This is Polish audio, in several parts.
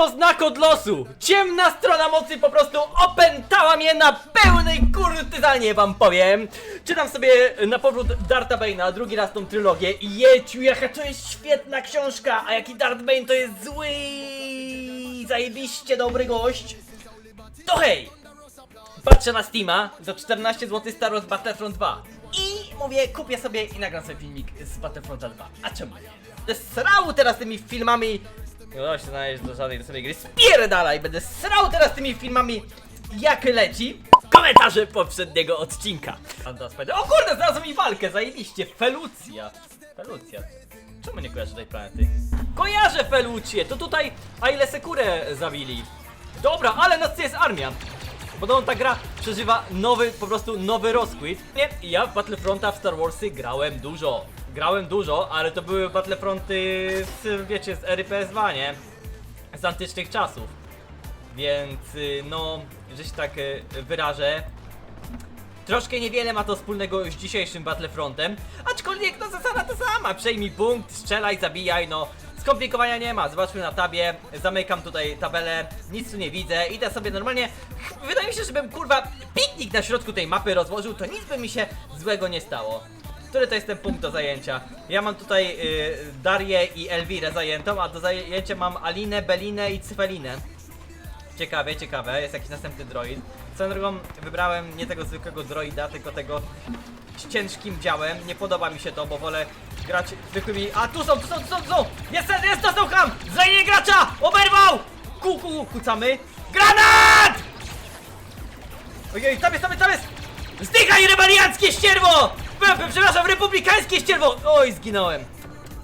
To znak od losu! Ciemna strona mocy po prostu opętała mnie na pełnej kurtyzanie, wam powiem! Czytam sobie na powrót Darta Bane'a, drugi raz tą trylogię i jeciu, jaka to jest świetna książka! A jaki Dart Bane to jest zły! Zajebiście dobry gość! To hej! Patrzę na Steama za 14 zł Star Wars Battlefront 2 i mówię, kupię sobie i nagram sobie filmik z Battlefronta 2. A czemu nie? Srał teraz tymi filmami. Nie udało się znaleźć do żadnej sobie gry. Spierdalaj! Będę srał teraz tymi filmami jak leci. Komentarze poprzedniego odcinka. O kurde, znalazłem mi walkę, zajebiście. Felucja. Felucja. Czemu nie kojarzę tej planety? Kojarzę Felucję, to tutaj Aile Sekurę zabili. Dobra, ale nas jest armia. Podobno ta gra przeżywa nowy, po prostu nowy rozkwit. Nie, ja w Battlefronta w Star Warsy grałem dużo. Grałem dużo, ale to były Battlefronty z, wiecie, z ery PS2, nie? Z antycznych czasów. Więc, y, no, że się tak y, wyrażę, Troszkę niewiele ma to wspólnego z dzisiejszym Battlefrontem, aczkolwiek no zasada ta sama, przejmij punkt, strzelaj, zabijaj, no skomplikowania nie ma, zobaczmy na tabie, zamykam tutaj tabelę, nic tu nie widzę, idę sobie normalnie, wydaje mi się, żebym kurwa piknik na środku tej mapy rozłożył, to nic by mi się złego nie stało. Który to jest ten punkt do zajęcia? Ja mam tutaj y, Darię i Elwirę zajętą, a do zajęcia mam Alinę, Belinę i Cyfelinę. Ciekawe, ciekawe, jest jakiś następny droid. Swoją drogą wybrałem nie tego zwykłego droida, tylko tego z ciężkim działem. Nie podoba mi się to, bo wolę grać zwykłymi... A tu są, tu są, tu są, tu są! Jest, jest, dostał ham! Zajęcie gracza! Oberwał! Ku, ku, kucamy. Granat! Ojej, tam jest, tam jest, tam jest! Zdychaj, rebelianckie ścierwo! Przepraszam, republikańskie ścierwo! Oj, zginąłem.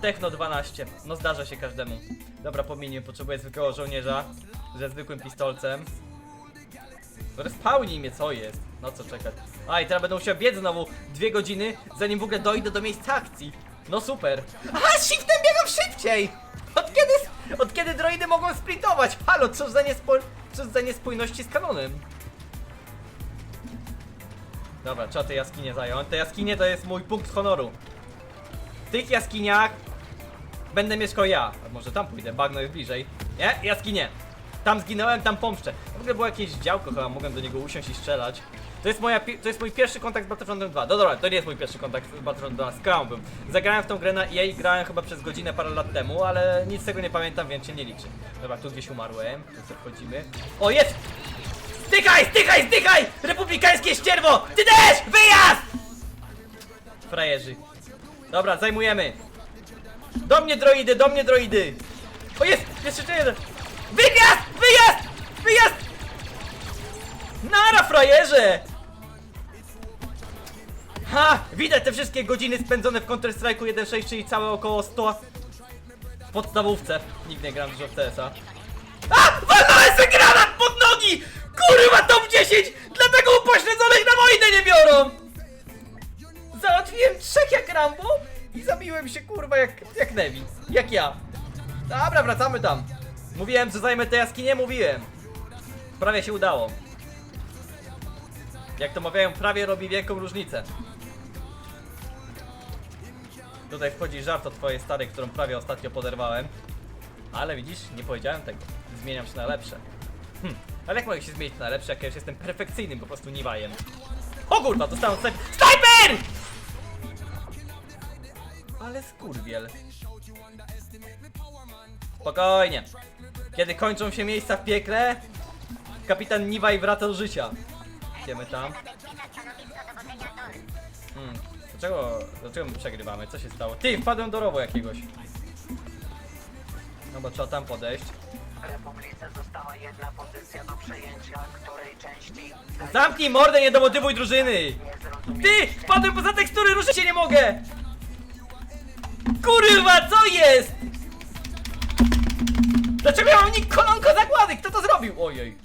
Techno 12. No zdarza się każdemu. Dobra, pominie, potrzebuję zwykłego żołnierza ze zwykłym pistolcem. Respawnij mnie, co jest? No co czekać? A i teraz będę musiał biec znowu dwie godziny, zanim w ogóle dojdę do miejsca akcji. No super. Aha, shiftem biegam szybciej! Od kiedy, od kiedy droidy mogą sprintować? Halo, co za, niespo, za niespójności z kanonem? Dobra, trzeba te jaskinie zająć. Te jaskinie to jest mój punkt honoru. W tych jaskiniach będę mieszkał ja. A może tam pójdę, bagno jest bliżej. Nie, jaskinie. Tam zginąłem, tam pomszczę. W ogóle było jakieś działko, chyba mogłem do niego usiąść i strzelać. To jest, moja, to jest mój pierwszy kontakt z Battlefrontem 2. No dobra, to nie jest mój pierwszy kontakt z Battlefrontem 2, z Crown był. Zagrałem w tą grę na EA grałem chyba przez godzinę parę lat temu, ale nic z tego nie pamiętam, więc się nie liczy. Dobra, tu gdzieś umarłem, tu sobie wchodzimy. O, jest! Stychaj, stychaj, stychaj! Republikańskie ścierwo! Ty też! Wyjazd! Frajerzy. Dobra, zajmujemy. Do mnie droidy, do mnie droidy! O jest! Jeszcze jeden! Wyjazd! Wyjazd! Wyjazd! Nara, frajerze! Ha! Widać te wszystkie godziny spędzone w Counter-Strike'u 1.6, czyli całe około 100 w podstawówce. Nigdy nie gram dużo w CS-a. A! Walnąłem sobie granat pod nogi! Kurwa, top 10! Dlatego upośledzonych na wojnę nie biorą! Załatwiłem trzech jak Rambo i zabiłem się kurwa jak, jak Nevi. Jak ja. Dobra, wracamy tam. Mówiłem, że zajmę te jaskinie, mówiłem. Prawie się udało. Jak to mawiają, prawie robi wielką różnicę. Tutaj wchodzi żart o twojej starej, którą prawie ostatnio poderwałem. Ale widzisz, nie powiedziałem tego. Zmieniam się na lepsze. Hm, ale jak mogę się zmienić na lepsze, jak ja już jestem perfekcyjnym po prostu niwajem? O kurwa, dostałem snajper. SNAJPER! Ale skurwiel. Spokojnie. Kiedy kończą się miejsca w piekle, kapitan Niwaj wraca do życia. Idziemy tam. Hmm. Dlaczego, dlaczego my przegrywamy? Co się stało? Ty, wpadłem do rowu jakiegoś. No bo trzeba tam podejść. Republice została jedna pozycja do przejęcia, której części Zamknij mordę, nie domotywuj drużyny! Ty! Wpadłem poza tekstury, ruszyć się nie mogę! Kurwa, co jest? Dlaczego ja mam nick kolonko zagłady? Kto to zrobił? Ojej.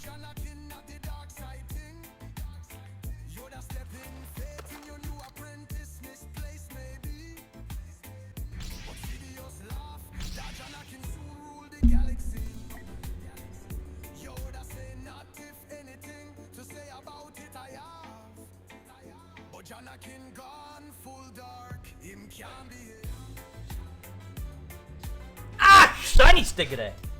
Ach, chrzanić tę grę!